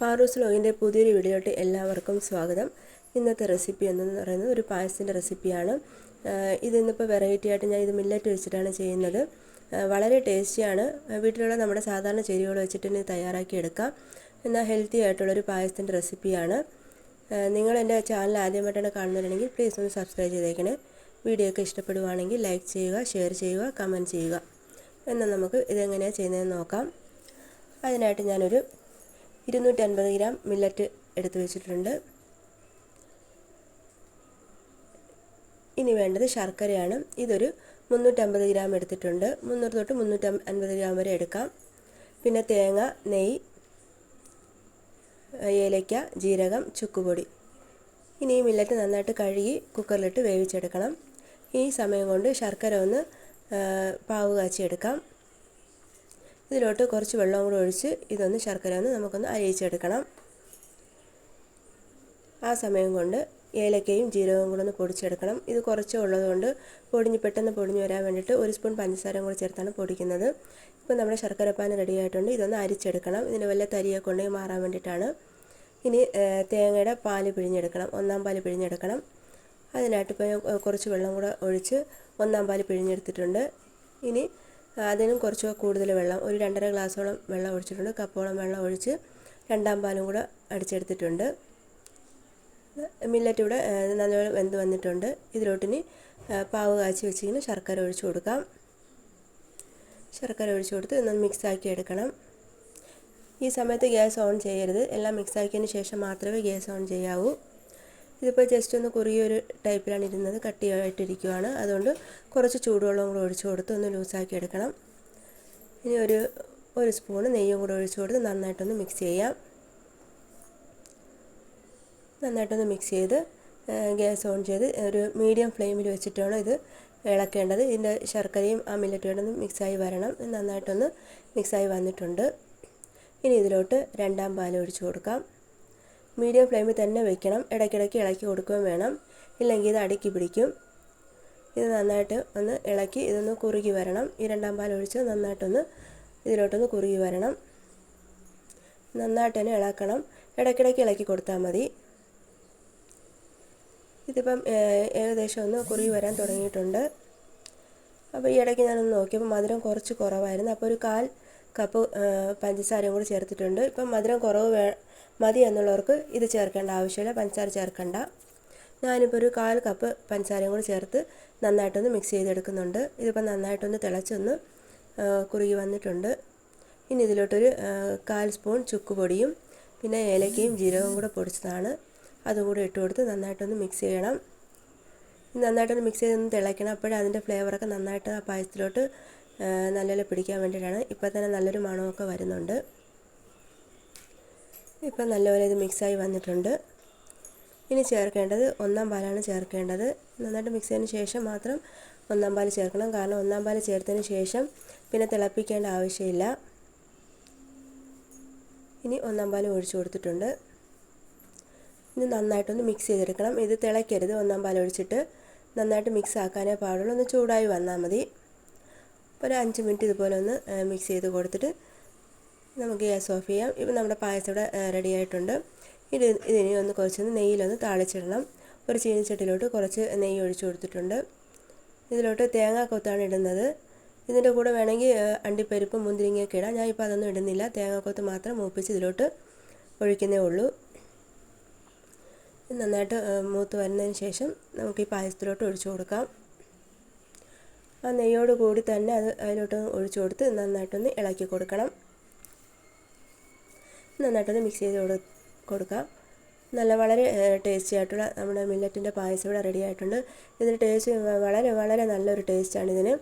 പാറൂസ് ലോഗിന്റെ പുതിയൊരു വീഡിയോയിലോട്ട് എല്ലാവർക്കും സ്വാഗതം. ഇന്നത്തെ റെസിപ്പി എന്ന് പറയുന്നത് ഒരു പായസത്തിന്റെ റെസിപ്പിയാണ്. ഇതിന്നിപ്പോൾ വെറൈറ്റി ആയിട്ട് ഞാൻ ഇത് മില്ലറ്റ് വെച്ചിട്ടാണ് ചെയ്യുന്നത്. വളരെ ടേസ്റ്റിയാണ്. വീട്ടിലുള്ള നമ്മുടെ സാധാരണ ചേരുവകൾ വെച്ചിട്ട് തന്നെ തയ്യാറാക്കി എടുക്കാം. എന്നാൽ ഹെൽത്തി ആയിട്ടുള്ളൊരു പായസത്തിന്റെ റെസിപ്പിയാണ്. നിങ്ങൾ എന്റെ ചാനൽ ആദ്യമായിട്ടാണ് കാണുന്നുണ്ടെങ്കിൽ പ്ലീസ് ഒന്ന് സബ്സ്ക്രൈബ് ചെയ്തേക്കണേ. വീഡിയോ ഒക്കെ ഇഷ്ടപ്പെടുവാണെങ്കിൽ ലൈക്ക് ചെയ്യുക ഷെയർ ചെയ്യുക കമന്റ് ചെയ്യുക. എന്നാൽ നമുക്ക് ഇതെങ്ങനെയാണ് ചെയ്യുന്നതെന്ന് നോക്കാം. അതിനായിട്ട് ഞാനൊരു ഇരുന്നൂറ്റി അൻപത് ഗ്രാം മില്ലറ്റ് എടുത്തു വെച്ചിട്ടുണ്ട്. ഇനി വേണ്ടത് ശർക്കരയാണ്. ഇതൊരു മുന്നൂറ്റമ്പത് ഗ്രാം എടുത്തിട്ടുണ്ട്. മുന്നൂറ് തൊട്ട് മുന്നൂറ്റി അൻപത് ഗ്രാം വരെ എടുക്കാം. പിന്നെ തേങ്ങ നെയ്യ് ഏലയ്ക്ക ജീരകം ചുക്കുപൊടി. ഇനി ഈ മില്ലറ്റ് നന്നായിട്ട് കഴുകി കുക്കറിലിട്ട് വേവിച്ചെടുക്കണം. ഈ സമയം കൊണ്ട് ശർക്കര ഒന്ന് പാവ് കാച്ചിയെടുക്കാം ഇതിലോട്ട് കുറച്ച് വെള്ളം കൂടെ ഒഴിച്ച് ഇതൊന്ന് ശർക്കര ഒന്ന് നമുക്കൊന്ന് അരിയിച്ചെടുക്കണം. ആ സമയം കൊണ്ട് ഏലക്കയും ജീരകവും കൂടെ ഒന്ന് പൊടിച്ചെടുക്കണം. ഇത് കുറച്ച് ഉള്ളതുകൊണ്ട് പൊടിഞ്ഞ് പെട്ടെന്ന് പൊടിഞ്ഞ് വരാൻ വേണ്ടിയിട്ട് ഒരു സ്പൂൺ പഞ്ചസാരയും കൂടെ ചേർത്താണ് പൊടിക്കുന്നത്. ഇപ്പോൾ നമ്മുടെ ശർക്കരപ്പാൻ റെഡി ആയിട്ടുണ്ട്. ഇതൊന്ന് അരിച്ചെടുക്കണം. ഇതിന് വല്ല തരിയൊക്കെ കൊണ്ടേ മാറാൻ വേണ്ടിയിട്ടാണ്. ഇനി തേങ്ങയുടെ പാൽ പിഴിഞ്ഞെടുക്കണം. ഒന്നാം പാൽ പിഴിഞ്ഞെടുക്കണം. അതിനായിട്ട് ഇപ്പോൾ കുറച്ച് വെള്ളം കൂടെ ഒഴിച്ച് ഒന്നാം പാൽ പിഴിഞ്ഞെടുത്തിട്ടുണ്ട്. ഇനി അതിനും കുറച്ച് കൂടുതൽ വെള്ളം ഒരു രണ്ടര ഗ്ലാസ്സോളം വെള്ളം ഒഴിച്ചിട്ടുണ്ട്. കപ്പോളം വെള്ളം ഒഴിച്ച് രണ്ടാം പാലും കൂടെ അടിച്ചെടുത്തിട്ടുണ്ട്. മില്ലറ്റ് ഇവിടെ നല്ലപോലെ വെന്ത് വന്നിട്ടുണ്ട്. ഇതിലോട്ടിനി പാവ് കാച്ചി വെച്ചിങ്ങനെ ശർക്കര ഒഴിച്ചു കൊടുക്കാം. ശർക്കര ഒഴിച്ചു കൊടുത്ത് ഒന്ന് മിക്സ് ആക്കി എടുക്കണം. ഈ സമയത്ത് ഗ്യാസ് ഓൺ ചെയ്യരുത്. എല്ലാം മിക്സ് ആക്കിയതിന് ശേഷം മാത്രമേ ഗ്യാസ് ഓൺ ചെയ്യാവൂ. ഇതിപ്പോൾ ജസ്റ്റ് ഒന്ന് കുറിയൊരു ടൈപ്പിലാണ് ഇരുന്നത്. കട്ടിയായിട്ടിരിക്കുവാണ്. അതുകൊണ്ട് കുറച്ച് ചൂടുവെള്ളം കൂടെ ഒഴിച്ചു കൊടുത്ത് ഒന്ന് ലൂസാക്കി എടുക്കണം. ഇനി ഒരു ഒരു സ്പൂണ് നെയ്യും കൂടെ ഒഴിച്ചു കൊടുത്ത് നന്നായിട്ടൊന്ന് മിക്സ് ചെയ്യാം. നന്നായിട്ടൊന്ന് മിക്സ് ചെയ്ത് ഗ്യാസ് ഓൺ ചെയ്ത് ഒരു മീഡിയം ഫ്ലെയിമിൽ വെച്ചിട്ടാണ് ഇത് ഇളക്കേണ്ടത്. ഇതിന്റെ ശർക്കരയും ആ മില്ലറ്റും കൂടെ ഒന്ന് മിക്സായി വരണം. നന്നായിട്ടൊന്ന് മിക്സായി വന്നിട്ടുണ്ട്. ഇനി ഇതിലോട്ട് രണ്ടാം പാൽ ഒഴിച്ചു കൊടുക്കാം. മീഡിയം ഫ്ലെയിമിൽ തന്നെ വെക്കണം. ഇടയ്ക്കിടയ്ക്ക് ഇളക്കി കൊടുക്കുകയും വേണം. ഇല്ലെങ്കിൽ ഇത് അടുക്കി പിടിക്കും. ഇത് നന്നായിട്ട് ഒന്ന് ഇളക്കി ഇതൊന്ന് കുറുകി വരണം. ഈ രണ്ടാം പാൽ ഒഴിച്ച് നന്നായിട്ടൊന്ന് ഇതിലോട്ടൊന്ന് കുറുകി വരണം. നന്നായിട്ട് തന്നെ ഇളക്കണം. ഇടയ്ക്കിടയ്ക്ക് ഇളക്കി കൊടുത്താൽ മതി. ഇതിപ്പം ഏകദേശം ഒന്ന് കുറുകി വരാൻ തുടങ്ങിയിട്ടുണ്ട്. അപ്പോൾ ഈ ഇടയ്ക്ക് ഞാനൊന്ന് നോക്കിയപ്പോൾ മധുരം കുറച്ച് കുറവായിരുന്നു. അപ്പോൾ ഒരു കാൽ കപ്പ് പഞ്ചസാരയും കൂടി ചേർത്തിട്ടുണ്ട്. ഇപ്പം മധുരം കുറവ് വേ മതി എന്നുള്ളവർക്ക് ഇത് ചേർക്കേണ്ട ആവശ്യമില്ല. പഞ്ചസാര ചേർക്കണ്ട. ഞാനിപ്പോൾ ഒരു കാൽ കപ്പ് പഞ്ചസാരയും കൂടി ചേർത്ത് നന്നായിട്ടൊന്ന് മിക്സ് ചെയ്തെടുക്കുന്നുണ്ട്. ഇതിപ്പോൾ നന്നായിട്ടൊന്ന് തിളച്ചൊന്ന് കുറുകി വന്നിട്ടുണ്ട്. ഇനി ഇതിലോട്ടൊരു കാൽ സ്പൂൺ ചുക്കുപൊടിയും പിന്നെ ഏലക്കയും ജീരകവും കൂടെ പൊടിച്ചതാണ്. അതും കൂടെ ഇട്ട് കൊടുത്ത് നന്നായിട്ടൊന്ന് മിക്സ് ചെയ്യണം. നന്നായിട്ടൊന്ന് മിക്സ് ചെയ്തൊന്ന് തിളയ്ക്കണം അപ്പോഴേ അതിന്റെ ഫ്ലേവറൊക്കെ നന്നായിട്ട് ആ പായസത്തിലോട്ട് നല്ലപോലെ പിടിക്കാൻ വേണ്ടിയിട്ടാണ്. ഇപ്പോൾ തന്നെ നല്ലൊരു മണമൊക്കെ വരുന്നുണ്ട്. ഇപ്പം നല്ലപോലെ ഇത് മിക്സായി വന്നിട്ടുണ്ട്. ഇനി ചേർക്കേണ്ടത് ഒന്നാം പാലാണ് ചേർക്കേണ്ടത്. നന്നായിട്ട് മിക്സ് ചെയ്തതിന് ശേഷം മാത്രം ഒന്നാം പാൽ ചേർക്കണം. കാരണം ഒന്നാം പാൽ ചേർത്തതിന് ശേഷം പിന്നെ തിളപ്പിക്കേണ്ട ആവശ്യമില്ല. ഇനി ഒന്നാം പാൽ ഒഴിച്ചു കൊടുത്തിട്ടുണ്ട്. ഇത് നന്നായിട്ടൊന്ന് മിക്സ് ചെയ്തെടുക്കണം. ഇത് തിളയ്ക്കരുത്. ഒന്നാം പാൽ ഒഴിച്ചിട്ട് നന്നായിട്ട് മിക്സ് ആക്കാനേ പാടുള്ളൂ. ഒന്ന് ചൂടായി വന്നാൽ മതി. ഒരു അഞ്ച് മിനിറ്റ് ഇതുപോലെ ഒന്ന് മിക്സ് ചെയ്ത് കൊടുത്തിട്ട് നമുക്ക് ഗ്യാസ് ഓഫ് ചെയ്യാം. ഇപ്പം നമ്മുടെ പായസം ഇവിടെ റെഡി ആയിട്ടുണ്ട്. ഇത് ഇതിനെ ഒന്ന് കുറച്ചൊന്ന് നെയ്യിലൊന്ന് താളിച്ചിടണം. ഒരു ചീനിച്ചട്ടിലോട്ട് കുറച്ച് നെയ്യ് ഒഴിച്ചു കൊടുത്തിട്ടുണ്ട്. ഇതിലോട്ട് തേങ്ങ കൊത്താണ് ഇടുന്നത്. ഇതിന്റെ കൂടെ വേണമെങ്കിൽ അണ്ടിപ്പരിപ്പും മുന്തിരിങ്ങയൊക്കെ ഇടാം. ഞാൻ ഇപ്പോൾ അതൊന്നും ഇടുന്നില്ല. തേങ്ങാക്കൊത്ത് മാത്രം മൂപ്പിച്ച് ഇതിലോട്ട് ഒഴിക്കുന്നേ ഉള്ളൂ. നന്നായിട്ട് മൂത്ത് വരുന്നതിന് ശേഷം നമുക്ക് ഈ പായസത്തിലോട്ട് ഒഴിച്ചു കൊടുക്കാം. ആ നെയ്യോട് കൂടി തന്നെ അത് അതിലോട്ട് ഒഴിച്ചു കൊടുത്ത് നന്നായിട്ടൊന്ന് ഇളക്കി കൊടുക്കണം. നന്നായിട്ടൊന്ന് മിക്സ് ചെയ്ത് കൊടു കൊടുക്കാം. നല്ല വളരെ ടേസ്റ്റി ആയിട്ടുള്ള നമ്മുടെ മില്ലറ്റിന്റെ പായസം ഇവിടെ റെഡി ആയിട്ടുണ്ട്. ഇതിന്റെ ടേസ്റ്റ് വളരെ വളരെ നല്ലൊരു ടേസ്റ്റാണ് ഇതിന്.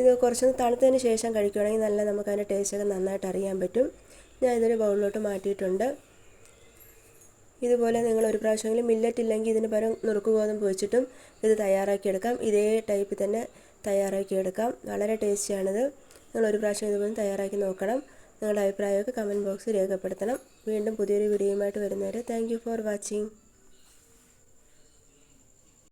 ഇത് കുറച്ചൊന്ന് തണുത്തതിന് ശേഷം കഴിക്കുകയാണെങ്കിൽ നല്ല നമുക്ക് അതിന്റെ ടേസ്റ്റൊക്കെ നന്നായിട്ട് അറിയാൻ പറ്റും. ഞാൻ ഇതൊരു ബൗളിലോട്ട് മാറ്റിയിട്ടുണ്ട്. ഇതുപോലെ നിങ്ങൾ ഒരു പ്രാവശ്യമെങ്കിലും മില്ലറ്റ് ഇല്ലെങ്കിൽ ഇതിന് പകരം നുറുക്ക് ഗോതമ്പ് വെച്ചിട്ടും ഇത് തയ്യാറാക്കിയെടുക്കാം ഇതേ ടൈപ്പിൽ തന്നെ തയ്യാറാക്കിയെടുക്കാം വളരെ ടേസ്റ്റിയാണിത് നിങ്ങൾ ഒരു പ്രാവശ്യം ഇതുപോലെ തയ്യാറാക്കി നോക്കണം. നിങ്ങളുടെ അഭിപ്രായമൊക്കെ കമന്റ് ബോക്സിൽ രേഖപ്പെടുത്തണം. വീണ്ടും പുതിയൊരു വീഡിയോയുമായിട്ട് വരുന്നവരെ താങ്ക് ഫോർ വാച്ചിങ്